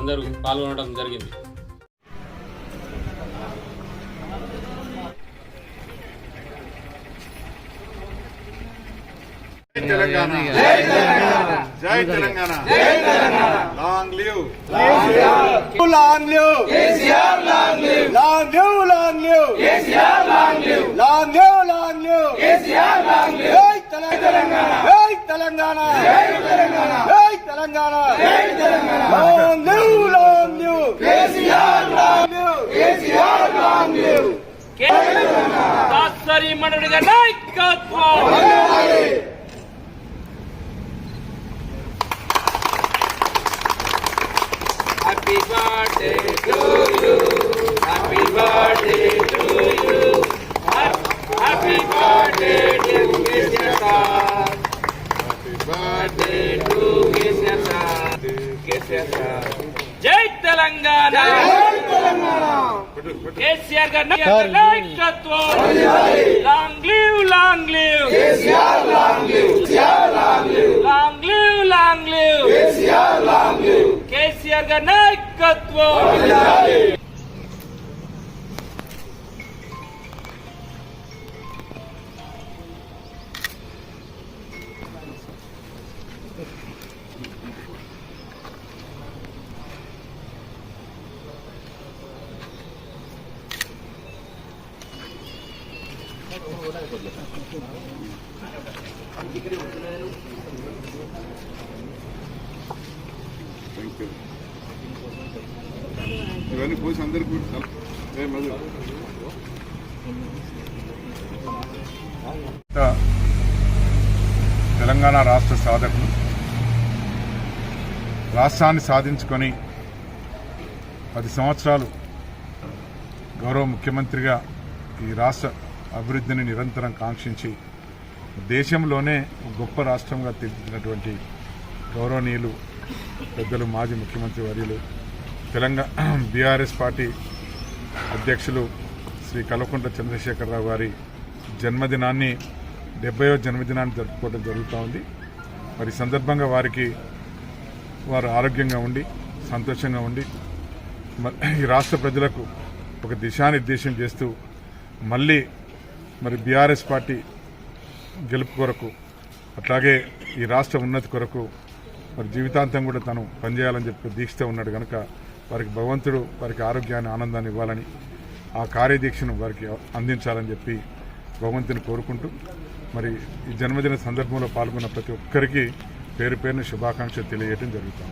అందరూ పాల్గొనడం జరిగింది. తెలంగాణ. జై తెలంగాణ. జై తెలంగాణ. జై తెలంగాణ. జై Telangana. Jai Telangana. Jai Telangana. Long live, long live. KCR, long live. KCR, long live. Dasari మనుడిగా నాయకత్వం happy birthday to you happy birthday to you జై తెలంగాణ. కేసీఆర్ గారి నాయకత్వం. Long live long live. Long live long live. KCR గారి నాయకత్వం. Thank you ఇవన్నీ పోసి అందరికి తెలంగాణ రాష్ట్ర సాధకులు రాష్ట్రాన్ని సాధించుకొని పది సంవత్సరాలు గౌరవ ముఖ్యమంత్రిగా ఈ రాష్ట్ర అభివృద్ధిని నిరంతరం కాంక్షించి దేశంలోనే గొప్ప రాష్ట్రంగా తీర్చిదిద్దినటువంటి గౌరవనీయులు పెద్దలు మాజీ ముఖ్యమంత్రి వర్యులు తెలంగాణ బీఆర్ఎస్ పార్టీ అధ్యక్షులు శ్రీ కల్వకుంట్ల చంద్రశేఖరరావు గారి జన్మదినాన్ని డెబ్బయో జన్మదినాన్ని జరుపుకోవడం జరుగుతూ ఉంది. మరి సందర్భంగా వారికి వారు ఆరోగ్యంగా ఉండి సంతోషంగా ఉండి మ- ఈ రాష్ట్ర ప్రజలకు ఒక దిశానిర్దేశం చేస్తూ మళ్ళీ మరి బీఆర్ఎస్ పార్టీ గెలుపు కొరకు అట్లాగే ఈ రాష్ట్ర ఉన్నతి కొరకు మరి జీవితాంతం కూడా తను పనిచేయాలని చెప్పి దీక్షతో ఉన్నాడు కనుక వారికి భగవంతుడు వారికి ఆరోగ్యాన్ని ఆనందాన్ని ఇవ్వాలని ఆ కార్యదీక్షను వారికి అందించాలని చెప్పి భగవంతుని కోరుకుంటూ మరి ఈ జన్మదిన సందర్భంలో పాల్గొన్న ప్రతి ఒక్కరికి పేరు పేరున శుభాకాంక్షలు తెలియజేయడం జరుగుతుంది.